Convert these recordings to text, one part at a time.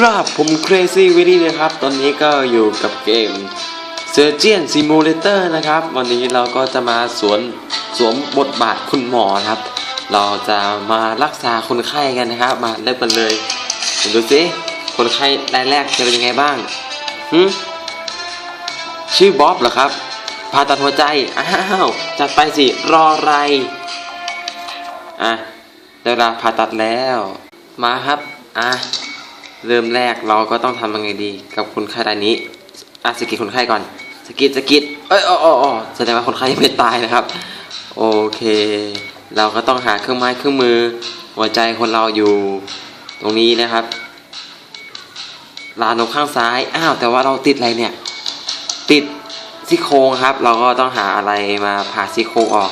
ครับผม Crazy w i l l y นะครับ ตอนนี้ก็อยู่กับเกม Surgeon Simulator นะครับ วันนี้เราก็จะมาสวนสวมบทบาทคุณหมอครับ เราจะมารักษาคนไข้กันนะครับ มาเริ่มกันเลยดูสิคนไข้รายแรกจะเป็นยังไงบ้างหึชื่อบ๊อบเหรอครับผ่าตัดหัวใจ อ้าวจัดไปสิ รออะไร อะเวลาผ่าตัดแล้ว มาครับ อะ เริ่มแรกเราก็ต้องทำยังไงดีกับคนไข้รายนี้อะสกิดคนไข้ก่อนสกิดสกิดเอ้ยอ๋ออ๋ออแสดงว่าคนไข้ยังไม่ตายนะครับ โอเค เราก็ต้องหาเครื่องไม้เครื่องมือ หัวใจคนเราอยู่ตรงนี้นะครับลานกข้างซ้ายอ้าวแต่ว่าเราติดอะไรเนี่ย ติดซี่โครงครับ เราก็ต้องหาอะไรมาผ่าซี่โครงออก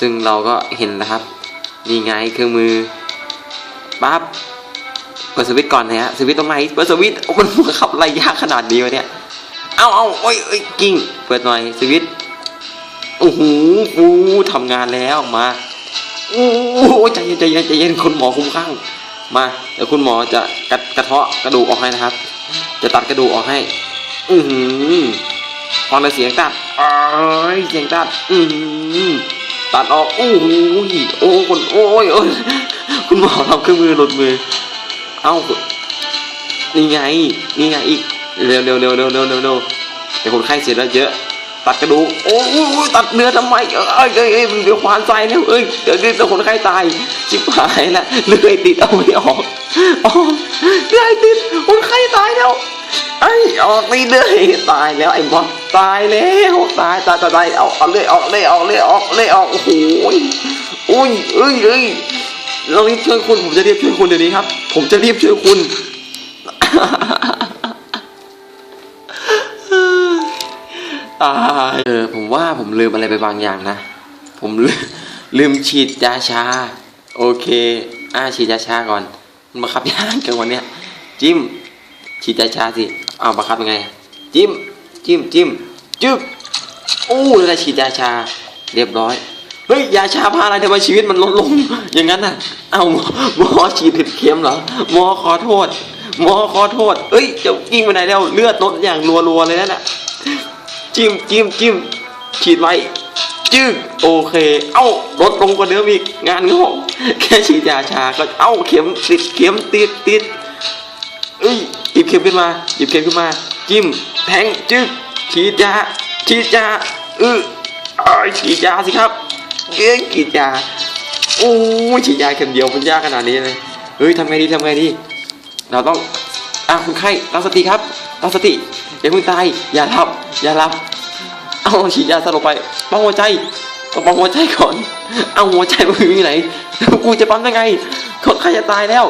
ซึ่งเราก็เห็นนะครับนี่ไงเครื่องมือปั๊บ ปิดสวิตก่อนนะฮะสวิตตรงไหนเปิดสวิตช์โอ้มันขับอะไรยากขนาดนี้วะเนี่ยเอาเอาโอ้ยเอ้ยกิ้งเปิดหน่อยสวิตโอ้โหฟูทำงานแล้วมาโอ้โหใจเย็นใจเย็นใจเย็นคุณหมอคุ้มข้างมาเดี๋ยวคุณหมอจะกระกระเทาะกระดูกออกให้นะครับ จะตัดกระดูกออกให้ อือหือฟังแต่เสียงตัดเอ้ยเสียงตัดอือหือตัดออกโอ้โหโอ้คนโอ้ยโอ้ยคุณหมอทำเครื่องมือหลุดมือ เอ้า นี่ไง นี่ไงอีก เร็วเร็วเร็วเร็วเร็วเร็วเร็วแต่คนไข้เสียแล้วเยอะ ตัดกระดูก โอ้โหตัดเนื้อทำไม เอ้ยเอ้ยเอ้ยเดี๋ยวควานใส่แล้วเอ้ย เดี๋ยวเดี๋ยวคนไข้ตาย ชิบหายละเลื่อยติดเอาไม่ออกอ๋อเลื่อยติด คนไข้ตายแล้วไอ้ยออกไม่เลื่อยตายแล้วไอ้บอสตายแล้วตายตายตายตายเอาเอาเลื่อยออกเลื่อยออกเลื่อยออกเลื่อยออกโอ้โอุ้ยเอ้ยเอ้ย เรารีบช่วยคุณ ผมจะรีบช่วยคุณเดี๋ยวนี้ครับ ผมจะรีบช่วยคุณ ตายเออผมว่าผมลืมอะไรไปบางอย่างนะ ผมลืมลืมฉีดยาชา โอเค อ่าฉีดยาชาก่อน มันบังคับยากจังวันเนี้ย จิ้ม ฉีดยาชาสิเอาบังคับยังไง จิ้ม จิ้มจิ้มจึ๊บอู้แล้วฉีดยาชา เรียบร้อย เฮ้ยยาชาพาอะไรทำไมชีวิตมันลดลง อย่างนั้นน่ะ เอาหมอฉีดผิดเข็มเหรอหมอขอโทษหมอขอโทษ เอ้ยจะยิงไปไหนแล้วเลือดลดอย่างรัวๆเลยนั่นน่ะจิ้มจิ้มจิ้มฉีดไว้จึ๊กโอเค เอ้าลดลงกว่าเดิมอีกงานงอกแค่ฉีดยาชาก็เอ้าเข็มติดเข็มติดติดเอ้ยหยิบเข็มขึ้นมาหยิบเข็มขึ้นมา จิ้มแทงจึ๊กฉีดยาฉีดยาเออฉีดยาสิครับ เอ้ยฉีดยาโอ้ฉีดยาเข็มเดียวมันยากขนาดนี้เลยเฮ้ยทำไงดีทำไงดี เราต้องอะคุณไข้ตั้งสติครับตั้งสติอย่าเพิ่งตายอย่าหลับอย่าหลับเอาฉีดยาสลบไปปั๊มหัวใจต้องปั๊มหัวใจก่อน เอาหัวใจมันอยู่ที่ไหนกูจะปั๊มยังไงคนไข้จะตายแล้ว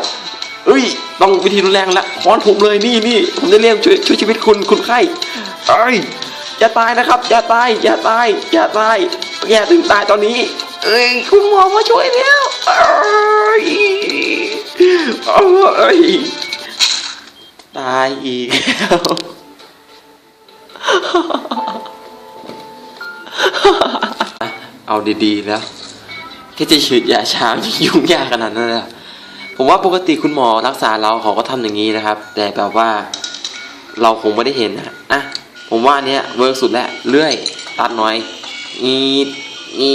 เอ้ย ต้องวิธีรุนแรงละค้อนผมเลยนี่นี่ผมจะเรียกช่วยช่วยชีวิตคุณคุณไข้เอ้ยอย่าตายนะครับ อย่าตาย อย่าตาย อย่าตาย อย่าถึงตายตอนนี้ เอ้ยคุณหมอมาช่วยแล้วเอ้ยเอ้ยตายอีกแล้วเอาดีๆแล้วแค่จะฉีดยาชามันยุ่งยากขนาดนั้นเลยผมว่าปกติคุณหมอรักษาเราเขาก็ทำอย่างนี้นะครับ แต่แบบว่าเราคงไม่ได้เห็นนะอะผมว่านเนี้ยเวิร์กสุดแล้วเลื่อยตัดน่อย อีดอี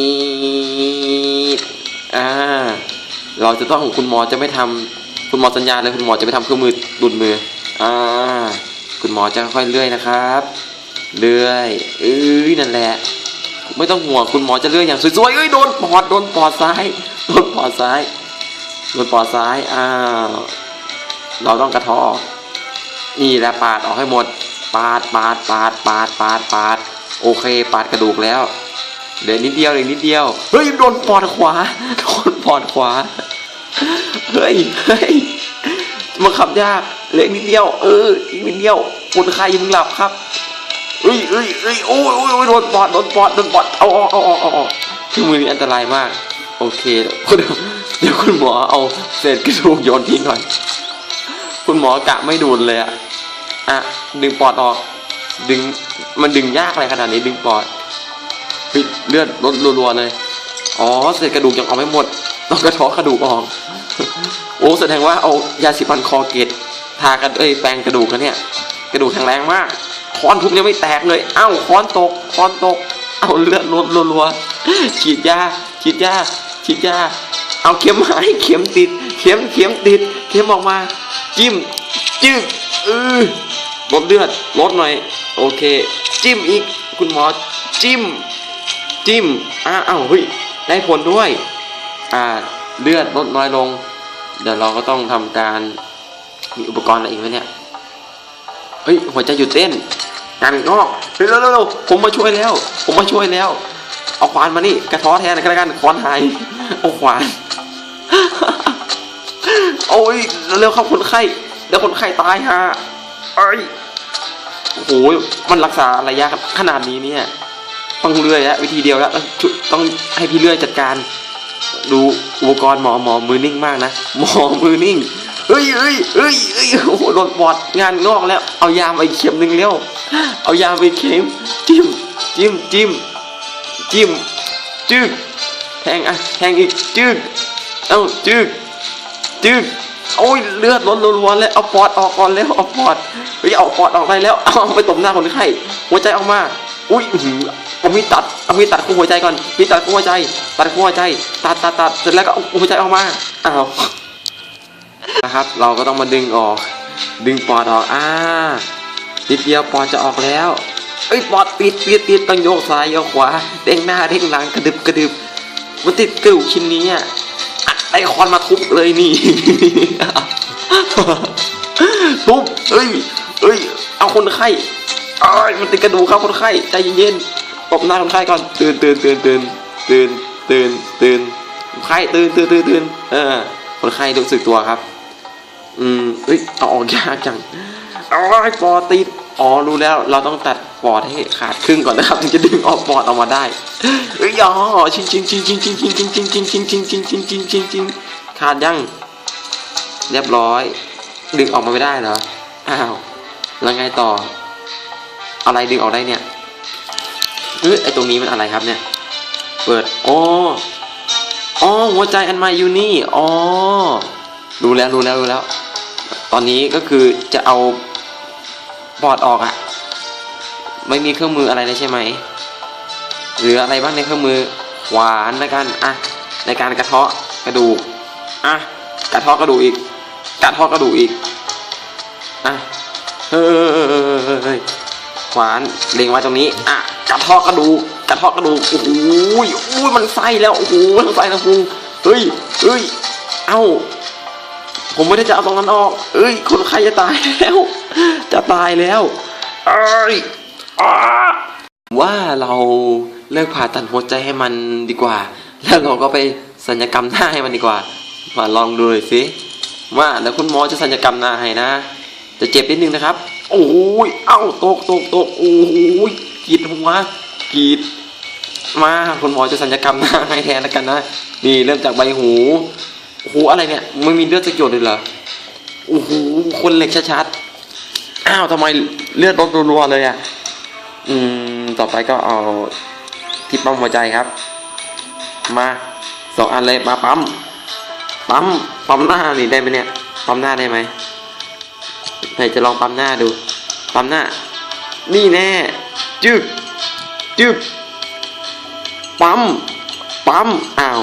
ดอ่า เราจะต้องคุณหมอจะไม่ทำคุณหมอสัญญาเลยคุณหมอจะไม่ทำเครื่องมือดุดมือ อ่า คุณหมอจะค่อยๆเลื่อยนะครับเลื่อยเอ้ยนั่นแหละ ไม่ต้องห่วงคุณหมอจะเลื่อยอย่างสวยๆเอ้ยโดนปอดโดนปอดซ้ายโดนปอดซ้ายโดนปอดซ้ายอ้าวเราต้องกระทาะออกนี่แหละปาดออกให้หมด ปาดปาดปาดปาดปาดปาดโอเค ปาดกระดูกแล้ว เหลือนิดเดียวเหลือนิดเดียว เฮ้ยโดนปอดขวา โดนปอดขวา เฮ้ย เฮ้ยมาขับยากเหลือนิดเดียว เออ อีกนิดเดียวคนไข้ยังมึงหลับครับเอ้ยเอ้ยเอ้ยโอ้ยโอ้ยโอ้ยโดนปอดโดนปอดโดนปอด เอาออกเอาออกเอาออกเครื่องมือนี้อันตรายมาก โอเคเดี๋ยวเดี๋ยวคุณหมอเอาเศษกระดูกโยนทิ้งหน่อยคุณหมอกะไม่ดูดเลยอะอะ ดึงปอดออก ดึง มันดึงยากอะไรขนาดนี้ดึงปอด เลือดลดรัวๆเลย อ๋อเศษกระดูกยังเอาไม่หมดต้องกระทาะกระดูกออก โอ้แสดงว่าเอายาสีฟันคอเกตทากันเอ้ยแปลงกระดูกกันเนี่ย กระดูกแข็งแรงมากค้อนทุบยังไม่แตกเลย เอ้าค้อนตกค้อนตก เอาเลือดลดรัวๆฉีดยาฉีดยาฉีดยาเอาเข็มหายเข็มติด เข็มเข็มติด เข็มออกมา จิ้มจึ๊กเออลดเลือดลดหน่อย โอเค จิ้มอีกคุณหมอจิ้ม จิ้มอ้าอ้าวเฮ้ยได้ผลด้วย อ่าเลือดลดน้อยลง เดี๋ยวเราก็ต้องทำการมีอุปกรณ์อะไรอีกไหมเนี่ยเฮ้ยหัวใจหยุดเต้นงานงอกเฮ้ยเร็วเร็วๆผมมาช่วยแล้ว ผมมาช่วยแล้ว เอาขวานมานี่กระท้อแทนกันแล้วกันขวานหายเอาขวานโอ้ยเร็วๆครับคนไข้เดี๋ยวคนไข้ตายฮะเอ้ยโอ้โหมันรักษาระยะขนาดนี้เนี่ย ต้องเลื่อยแล้ววิธีเดียวแล้วต้องให้พี่เลื่อยจัดการ ดูอุปกรณ์หมอหมอมือนิ่งมากนะหมอมือนิ่งเฮ้ยเฮ้ยเฮ้ยเฮ้ยโอ้โหโดนบอดงานงอกแล้ว เอายาไปเข็มหนึ่งเร็วเอายาไปเข็มจิ้มจิ้มจิ้มจิ้มจึกแทงอะแทงอีกจึกเอ้าจึกจึกโอ้ยเลือดล้นล้วนๆแล้วเอาปอดออกก่อนแล้วเอาปอดเฮ้ยเอาปอดออกได้แล้วเอาไปตบหน้าคนไข้หัวใจออกมาอุ้ย เอามีดตัดเอามีดตัดคู่หัวใจก่อนมีดตัดคู่หัวใจ ตัดคู่หัวใจ ตัดตัดตัดเสร็จแล้วก็เอาหัวใจออกมาอ้าวนะครับ เราก็ต้องมาดึงออก ดึงปอดออกอ่านิดเดียวปอดจะออกแล้วเอ้ยปอดติดติดติดต้องโยกซ้ายโยกขวาเด้งหน้าเด้งหลังกระดึบกระดึบมันติดกระดูกชิ้นนี้อะไอคอนมาทุบเลยนี่ทุบเอ้ยเอ้ยเอาคนไข้เอ้ยมันติดกระดูกครับคนไข้ใจเย็นๆ บหน้าคนไข้ก่อนตื่นตื่นตื่นตื่นตื่นตื่นตื่นไข้ตื่นตื่นตื่นตื่นเออคนไข้รู้สึกตัวครับ อืมเอ้ยเอาออกยากจังอาไอ้ปอดติดอ๋อรู้แล้วเราต้องตัดปอดให้ขาดครึ่งก่อนนะครับถึงจะดึงออกปอดออกมาได้เอ้ยอ๋อชิงชิงชิงชิงชิงชิงชิงชิงชิงชิงชิงชิงชิงชิงชิงชิงขาดยังเรียบร้อย ดึงออกมาไม่ได้เหรออ้าวแล้วไงต่อ อะไรดึงออกได้เนี่ย เอ้ยไอตรงนี้มันอะไรครับเนี่ย เปิดอ๋ออ๋อหัวใจอันใหม่อยู่นี่อ๋อรู้แล้วรู้แล้วรู้แล้ว ตอนนี้ก็คือจะเอาบอร์ดออกอะไม่มีเครื่องมืออะไรเลยใช่ไหมหรืออะไรบ้างในเครื่องมือขวานในการอะในการกระเทาะกระดูกอะกระเทาะกระดูกอีกกระเทาะกระดูกอีกอะเฮ้ย ขวานเล็งไว้ตรงนี้ อะกระเทาะกระดูกกระเทาะกระดูกโอ้โหโอ้ยมันไส้แล้วโอ้โหมันไส้แล้วพุงเฮ้ยเฮ้ยเอ้าผมไม่ได้จะเอาตรงนั้นออกเอ้ย คนไข้จะตายแล้ว จะตายแล้วเอ้ยว่าเราเลิกผ่าตัดหัวใจให้มันดีกว่า แล้วเราก็ไปสัญญกรรมหน้าให้มันดีกว่า มาลองดูเลยสิว่าแล้วคุณหมอจะสัญญกรรมหน้าให้นะ จะเจ็บนิดนึงนะครับ โอ้ยเอ้าตกตกตกโอ้ยกีดหัวกีดมาคุณหมอจะสัญญกรรมหน้าให้แทนแล้วกันนะนี่เริ่มจากใบหูโอ้โหอะไรเนี่ยไม่มีเลือดสักหยดเลยเหรอโอ้โหคนเหล็กชัดๆอ้าวทำไมเลือดลดรัวๆเลยอะอืมต่อไปก็เอาที่ปั๊มหัวใจครับ มาสองอันเลยมาปั๊มปั๊มปั๊มหน้านี่ได้ไหมเนี่ยปั๊มหน้าได้ไหม ไหนจะลองปั๊มหน้าดู ปั๊มหน้า นี่แน่ จึกจึกปั๊ม ปั๊ม อ้าว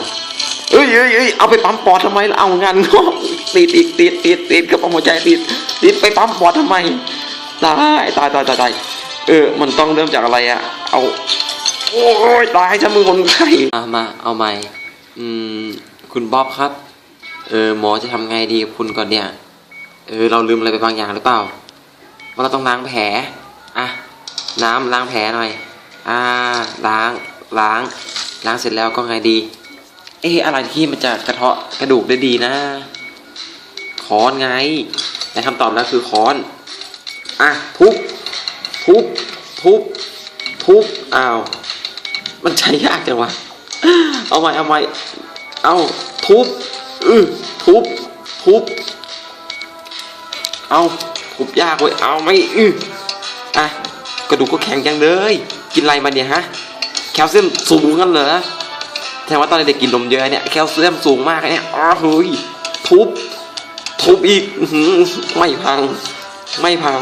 เอ้ยเอ้ยเอ้ยเอาไปปั๊มปอดทำไมเอางานงอกติดอีกติดติดติดกับปั๊มหัวใจติด ติดไปปั๊มปอดทำไม ตายตายตายตายตายเออ มันต้องเริ่มจากอะไรอะเอา โอ้ยตายจะมือคนไข้มามา เอาใหม่ อืม คุณบ๊อบครับ เออ หมอจะทำไงดีคุณก่อนเนี่ย เออเราลืมอะไรไปบางอย่างหรือเปล่าว่าเราต้องล้างแผลอะน้ำล้างแผลหน่อย อ่า ล้างล้าง ล้างเสร็จแล้วก็ไงดี เอ๊ะอะไรที่มันจะกระเทาะกระดูกได้ดีนะค้อนไงและคำตอบแล้วคือค้อน อะทุบทุบทุบทุบอ้าวมันใช้ยากจังวะเอาใหม่เอาใหม่เอาทุบอือทุบทุบ เอาทุบยากเว้ยเอาไม่อืออะกระดูกก็แข็งจังเลย กินอะไรมาเนี่ยฮะแคลเซียมสูงกันเหรอแสดงว่าตอนเด็กกินนมเยอะเนี่ยแคลเซียมสูงมากเนี่ยอ้าวเฮ้ยทุบทุบอีกไม่พัง ไม่พัง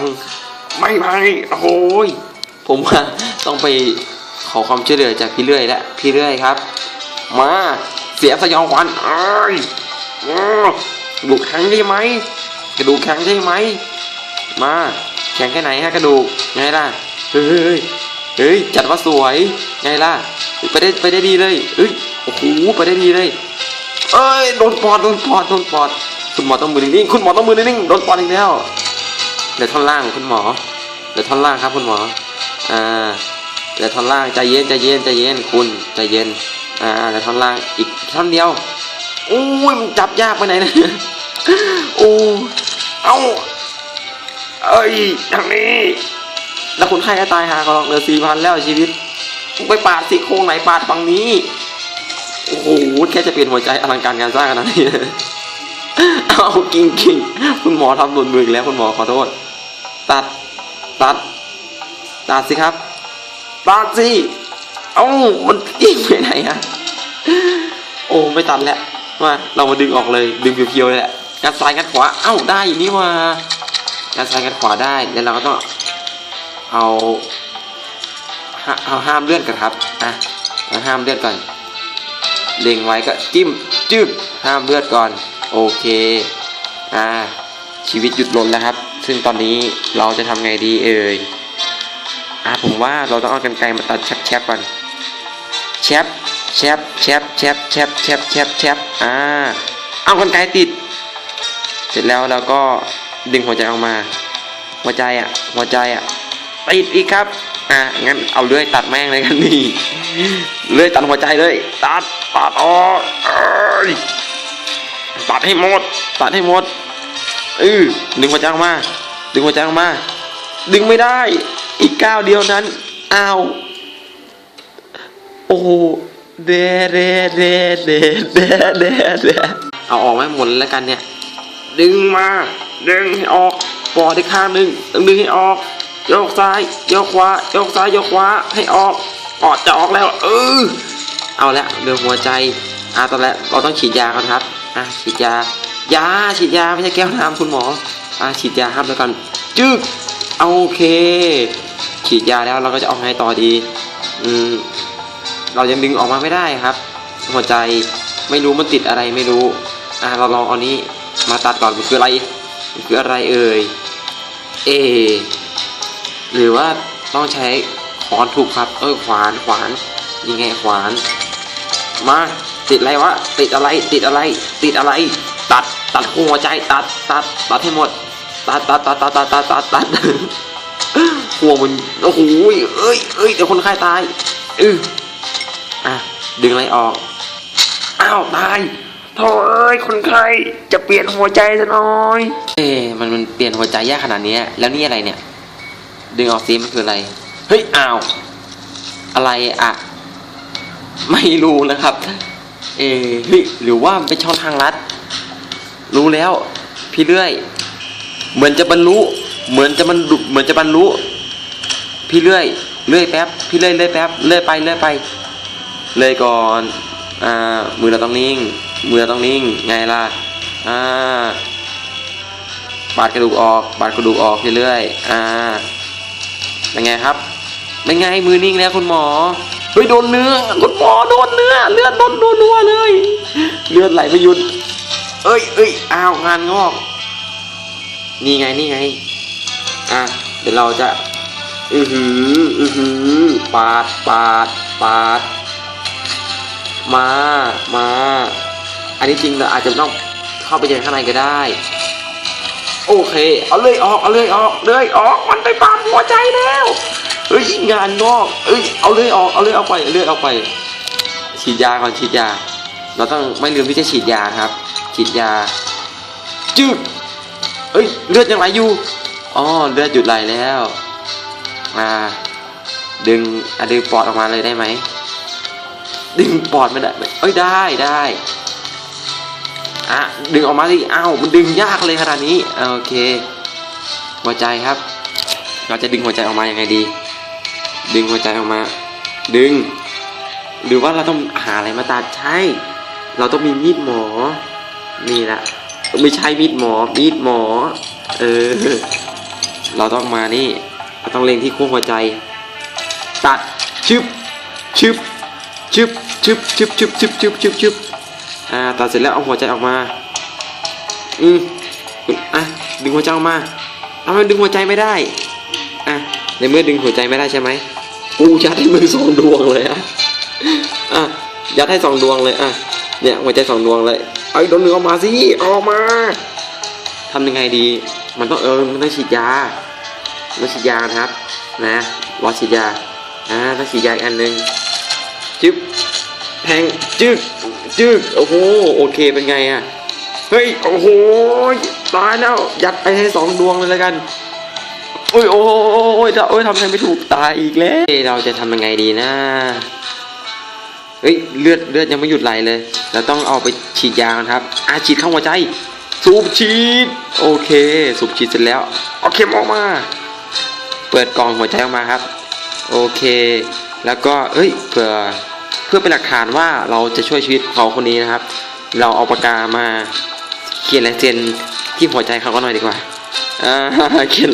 ไม่พังโอ้ยผมว่าต้องไปขอความช่วยเหลือจากพี่เรื่อยแล้วพี่เรื่อยครับ มาเสียสยองขวัญอ้ยอ้อกระดูกแข็งใช่ไหม กระดูกแข็งใช่ไหม มา แข็งแค่ไหนฮะกระดูกไงล่ะเฮ้ยเฮ้ยเฮ้ยจัดว่าสวยไงล่ะ ไปได้ไปได้ดีเลยเอ้ยโอ้โหไปได้ดีเลย เอ้ยโดนปอดโดนปอดโดนปอด คุณหมอต้องมือนิ่งคุณหมอต้องมือนิ่งโดนปอดอีกแล้วเดี๋ยวท่อนล่างคุณหมอเดี๋ยวท่อนล่างครับคุณหมอ อ่าเดี๋ยวท่อนล่างใจเย็นใจเย็นใจเย็นคุณใจเย็น อ่าเดี๋ยวท่อนล่างอีกท่อนเดียวโอ้ยมันจับยากไปไหนนะโอ้ เอ้าเอ้ยอย่างนี้ แล้วคนไข้ก็ตายหาก็หรอกเหลือสี่พันแล้วชีวิตไปปาดซี่โครงไหนปาดฝั่งนี้ โอ้โหแค่จะเปลี่ยนหัวใจอลังการงานสร้างขนาดนี้เอากิ่งกิ่งคุณหมอทำหล่นมืออีกแล้วคุณหมอขอโทษ ตัด ตัด ตัดสิครับ ตัดสิ เอ้ามันกิ่งไปไหนอะโอ้ไม่ตัดแล้วมาเรามาดึงออกเลยดึงเพียวๆเลยแหละ งัดซ้ายงัดขวา เอ้าได้อยู่นี่ว่างัดซ้ายงัดขวาได้แล้วเราก็ต้องเอาเอาห้ามเลื่อนกันครับอะเอาห้ามเลื่อนก่อนเล็งไว้ก็จิ้มจึ๊บห้ามเลือดก่อน โอเคอ่าชีวิตหยุดลนแล้วครับ ซึ่งตอนนี้เราจะทำไงดีเอ่ยอ่าผมว่าเราต้องเอากันไกรมาตัดแชบแชบก่อนแชบแชบแชบแชบแชบแชบแชบแชบอ่าเอากันไกรติด เสร็จแล้วเราก็ดึงหัวใจออกมา หัวใจอะ หัวใจอะติดอีกครับ อะงั้นเอาเลื่อยตัดแม่งเลยกันนี่เลื่อยตัดหัวใจเลย ตัดตัดออกเอ้ยตัดให้หมด ตัดให้หมดเออดึงหัวใจออกมา ดึงหัวใจออกมา ดึงไม่ได้ อีกก้าวเดียวนั้นอ้าวโอ้เดเดเดเดเดเดเดเอาออกไมาให้หมดแล้วกันเนี่ย ดึงมา ดึงให้ออกปอดอีกข้างหนึ่งต้องดึงให้ออกโยกซ้ายโยกขวาโยกซ้ายโยกขวาให้ออกปอดจะออกแล้ว เออเอาละเรื่องหัวใจอะตอนแรกเราต้องฉีดยาก่อนครับอะฉีดยายาฉีดยาไม่ใช่แก้วน้ำคุณหมออะฉีดยาครับแล้วกันจึ๊กโอเค ฉีดยาแล้วเราก็จะเอาไงต่อดีอืมเรายังดึงออกมาไม่ได้ครับ หัวใจไม่รู้มันติดอะไรไม่รู้อะเราลองเอานี้ มาตัดก่อนมันคืออะไรมันคืออะไรเอ่ยเอหรือว่าต้องใช้ค้อนทุบครับ เออขวานขวานยังไงขวาน มาติดอะไรวะติดอะไรติดอะไร ติดอะไร ตัดตัดหัวใจตัดตัดตัดให้หมด ตัดตัดตัดตัดตัดตัดตัดตัดหัวมันโอ้โหเอ้ยเอ้ยเดี๋ยวคนไข้ตายอืออะดึงอะไรออกอ้าวตาย โถ่เอ้ยคนไข้จะเปลี่ยนหัวใจซะหน่อย เอ๊ะมันมันเปลี่ยนหัวใจยากขนาดนี้ แล้วนี่อะไรเนี่ย ดึงออกซิมันคืออะไร เฮ้ยอ้าว อะไรอะไม่รู้นะครับ เออเฮ้ยหรือว่ามันเป็นช่องทางลัด รู้แล้ว พี่เลื่อย เหมือนจะบรรลุ เหมือนจะบรรลุเหมือนจะบรรลุ พี่เลื่อย เลื่อยแป๊บ พี่เลื่อยเลื่อยแป๊บ เลื่อยไปเลื่อยไป เลื่อยก่อน อ่า มือเราต้องนิ่ง เราต้องนิ่งไงล่ะอ่าปาดกระดูกออกปาดกระดูกออกเรื่อยๆอ่าเป็นไงครับเป็นไงมือนิ่งแล้วคุณหมอเฮ้ยโดนเนื้อคุณหมอโดนเนื้อเลือดโดนนัวๆเลย เลือดไหลไม่หยุด เอ้ยเอ้ยอ้าวงานงอกนี่ไงนี่ไงอะเดี๋ยวเราจะอือหืออือหือปาดปาดปาด มา มา อันนี้จริงเราอาจจะต้องเข้าไปในข้างในก็ได้ โอเค เอาเลยออกเอาเลยออกเลยออกมันไปปั๊มหัวใจแล้วเฮ้ยงานงอกเอ้ยเอาเลยออกเอาเลยเอาไปเอาเลยเอาไป ฉีดยาก่อนฉีดยา เราต้องไม่ลืมที่จะฉีดยาครับ ฉีดยา จึ๊กเอ้ยเลือดยังไหลอยู่อ๋อเลือดหยุดไหลแล้วมาดึงอะดึงปอดออกมาเลยได้ไหมดึงปอดไม่ได้เอ้ยได้ได้ อะดึงออกมาสิอ้าวมันดึงยากเลยขนาดนี้โอเค หัวใจครับ เราจะดึงหัวใจออกมายังไงดี ดึงหัวใจออกมา ดึง หรือว่าเราต้องหาอะไรมาตัดใช่เราต้องมีมีดหมอนี่แหละไม่ใช่มีดหมอ มีดหมอ เออ เราต้องมานี่เราต้องเล็งที่ขั้วหัวใจ ตัดชึบชึบชึบชึบชึบชึบชึบชึบชึบชึบ อ่าตัดเสร็จแล้วเอาหัวใจออกมา อืมอะดึงหัวใจออกมาทำไมดึงหัวใจไม่ได้ อะในเมื่อดึงหัวใจไม่ได้ใช่ไหมกูยัดให้มือสองดวงเลยอะอะยัดให้สองดวงเลยอะเนี่ยหัวใจสองดวงเลยไอ้โดนเนื้อออกมาสิออกมาทำยังไงดี มันต้องเออมันต้องฉีดยาต้องฉีดยานะครับ นะรอฉีดยาอ่าต้องฉีดยาอีกอันหนึ่งจึ๊บแทง จึ๊กจึ๊กโอ้โหโอเคเป็นไงอะเฮ้ยโอ้โหตายแล้วยัดไปให้สองดวงเลยแล้วกันโอ้ยโอ้ยโอ้ยโอ้ยโอ้ยทำอะไรไม่ถูกตายอีกแล้วเฮ้ยเราจะทำยังไงดีนะเฮ้ยเลือดเลือดยังไม่หยุดไหลเลย เราต้องเอาไปฉีดยากันครับอาฉีดเข้าหัวใจ สูบฉีด โอเค สูบฉีดเสร็จแล้วเอาเข็มออกมา เปิดกล่องหัวใจออกมาครับ โอเค แล้วก็เอ้ยเพื่อเพื่อเป็นหลักฐานว่าเราจะช่วยชีวิตเขาคนนี้นะครับ เราเอาปากกามาเขียนลายเซ็นที่หัวใจเขาก็หน่อยดีกว่าอ่าเขียน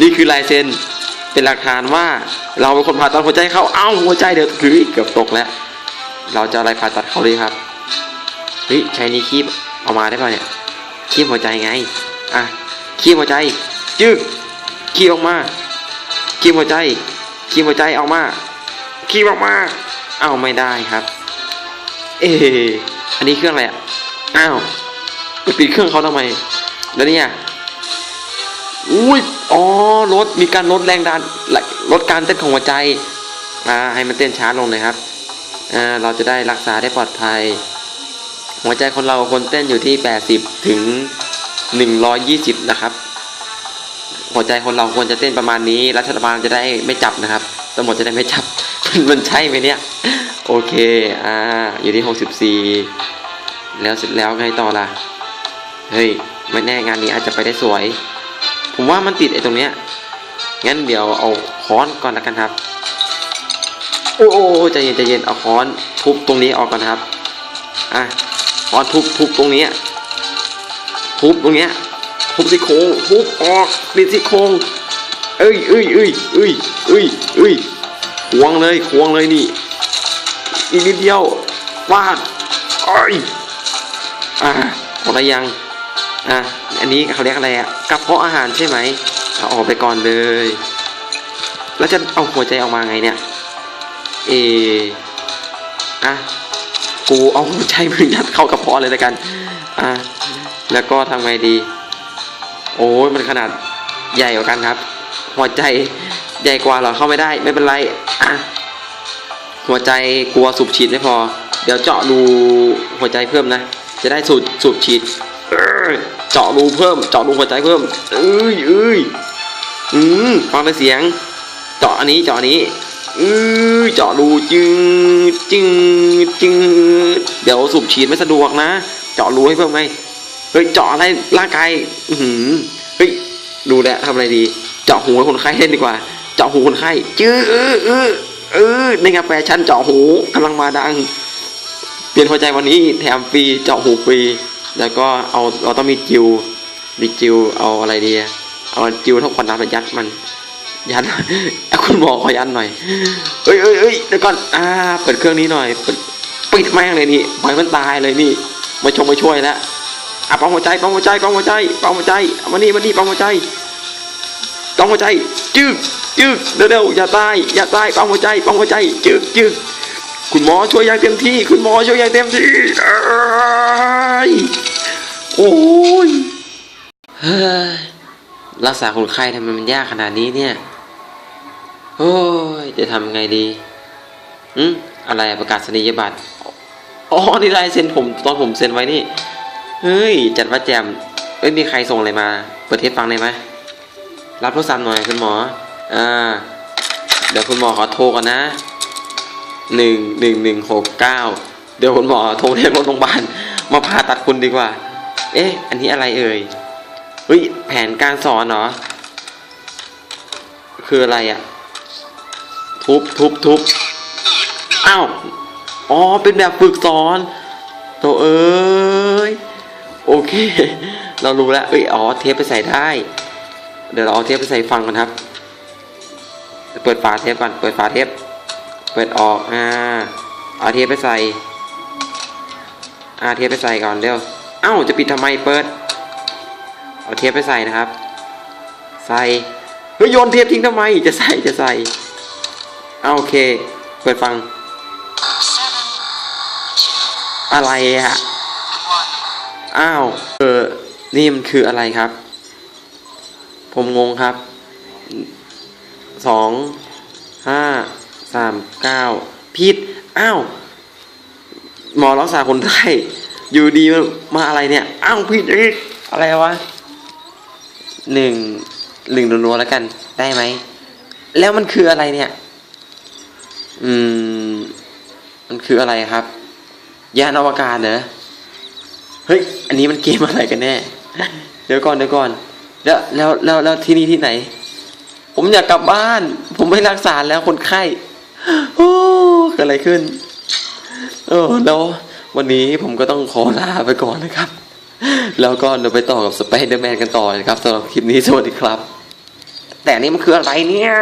นี่คือลายเซ็นเป็นหลักฐานว่าเราเป็นคนผ่าตัดหัวใจเขาเอ้าหัวใจเดือดคือเกือบตกแล้ว เราจะอาอะไรผ่าตัดเขาดีครับเฮ้ยใช้นี้คีบเอามาได้ป่ะเนี่ยคีบหัวใจไงอะคีบหัวใจจึ๊กคีบออกมาคีบหัวใจคีบหัวใจออกมาคีบออกมา อ้าไม่ได้ครับ เอ๊ะอันนี้เครื่องอะไรอะ อ้าวไปปิดเครื่องเขาทำไม แล้วเนี่ยอุ้ยอ๋อลดมีการลดแรงดันลดการเต้นของหัวใจ อ่า ให้มันเต้นช้าลงเลยครับ อ่า เราจะได้รักษาได้ปลอดภัย หัวใจคนเราคนเต้นอยู่ที่ 80 ถึง 120 นะครับ หัวใจคนเราควรจะเต้นประมาณนี้ รัฐบาลจะได้ไม่จับนะครับตำรวจจะได้ไม่จับ มันมันใช่ไหมเนี่ย โอเค อ่า อยู่ที่ 64 แล้วเสร็จแล้วไงต่อล่ะ เฮ้ย ไม่แน่งานนี้อาจจะไปได้สวย ผมว่ามันติดไอ้ตรงเนี้ย งั้นเดี๋ยวเอาค้อนก่อนละกันครับ โอ้โอ้ใจเย็นใจเย็น เอาค้อนทุบตรงนี้ออกก่อนครับ อะ ค้อนทุบทุบตรงนี้ ทุบตรงเนี้ย ทุบซี่โครงทุบออกปิดซี่โครงเอ้ยเอ้ยเอ้ยเอ้ยเอ้ยเอ้ยควงเลยควงเลยนี่ อีกนิดเดียวฟาดเอ้ยอะหมดแล้วยังอะอันนี้เขาเรียกอะไรอะกระเพาะอาหารใช่ไหมเอาออกไปก่อนเลย แล้วจะเอาหัวใจออกมาไงเนี่ยเออะกูเอาหัวใจมึงยัดเข้ากระเพาะเลยแล้วกันอะแล้วก็ทำไงดี โอ้ยมันขนาดใหญ่กว่ากันครับ หัวใจใหญ่กว่าเหรอเข้าไม่ได้ไม่เป็นไรอะ หัวใจกลัวสูบฉีดไม่พอ เดี๋ยวเจาะรูหัวใจเพิ่มนะ จะได้สูบสูบฉีดเจาะรูเพิ่ม เจาะรูหัวใจเพิ่มเอ้ยเอ้ยอืมฟังแต่เสียง เจาะอันนี้เจาะนี้อือเจาะรูจึงจึงจึงเดี๋ยวสูบฉีดไม่สะดวกนะ เจาะรูให้เพิ่มไงเฮ้ยเจาะอะไรร่างกายอือเฮ้ยดูแลวทำอะไรดี เจาะหูให้คนไข้เล่นดีกว่า เจาะหูคนไข้จื้อเออเออ เออในงาแฟชั่นเจาะหูกำลังมาดัง เปลี่ยนหัวใจวันนี้แถมฟรีเจาะหูฟรี แล้วก็เอาเราต้องมีจิวมีจิวเอาอะไรดีเอาจิวเท่าขวดน้ำไปยัดมันยันเอาคุณหมอขอยันหน่อยเอ้ยเอ้ยเอ้ยเดี๋ยวก่อนอ่าเปิดเครื่องนี้หน่อยปิดปิดแม่งเลยนี่ปล่อยมันตายเลยนี่มาชงมาช่วยแล้วอะปั๊มหัวใจปั๊มหัวใจปั๊มหัวใจปั๊มหัวใจเอามานี่มานี่ปั๊มหัวใจปั๊มหัวใจจึก จึกเร็วๆอย่าตายอย่าตายปั๊มหัวใจปั๊มหัวใจ จึกจึกคุณหมอช่วยอย่างเต็มที่ คุณหมอช่วยอย่างเต็มที่โอ้ยเฮ้ยรักษาคนไข้ทำไมมันยากขนาดนี้เนี่ยโอ้ยจะทำไงดีอืมอะไรประกาศนียบัตรอ๋อนี่ลายเซ็นผมตอนผมเซ็นไว้นี่เฮ้ยจัดว่าแจมเอ้ยมีใครส่งอะไรมา เปิดเทปฟังได้ไหมรับโทรศัพท์หน่อยคุณหมอ อ่า เดี๋ยวคุณหมอขอโทรก่อนนะหนึ่งหนึ่งหนึ่งหกเก้าเดี๋ยวคุณหมอโทรเรียกรถโรงพยาบาลมาผ่าตัดคุณดีกว่า เอ๊ะ อันนี้อะไรเอ่ยเฮ้ยแผนการสอนเหรอ คืออะไรอะทุบทุบทุบอ้าว อ๋อ เป็นแบบฝึกสอนโตเอ้ย โอเค เรารู้แล้ว เอ้ย อ๋อ เทปไปใส่ได้ เดี๋ยวเราเอาเทปไปใส่ฟังกันครับ เปิดฝาเทปก่อน เปิดฝาเทป เปิดออก อ่า เอาเทปไปใส่ อ่าเทปไปใส่ก่อนเร็ว เอ้า จะปิดทำไม เปิด เอาเทปไปใส่นะครับ ใส่ เฮ้ยโยนเทปทิ้งทำไม จะใส่ จะใส่ เอาโอเค เปิดฟัง อะไรอะอ้าว เออ นี่มันคืออะไรครับ ผมงงครับ สองห้าสามเก้าผิดอ้าวหมอรักษาคนไข้อยู่ดีมาอะไรเนี่ยอ้าวผิดอีกอะไรวะหนึ่งหนึ่งนัวๆแล้วกันได้ไหม แล้วมันคืออะไรเนี่ย อืม มันคืออะไรครับ ยานอวกาศเหรอเฮ้ย อันนี้มันเกมอะไรกันแน่ เดี๋ยวก่อนเดี๋ยวก่อน แล้วแล้วแล้วแล้วที่นี่ที่ไหน ผมอยากกลับบ้าน ผมไม่รักษาแล้วคนไข้โอ้เกิดอะไรขึ้น เออแล้ววันนี้ผมก็ต้องขอลาไปก่อนนะครับ แล้วก็เดี๋ยวไปต่อกับสไปเดอร์แมนกันต่อนะครับสำหรับคลิปนี้สวัสดีครับ แต่นี่มันคืออะไรเนี่ย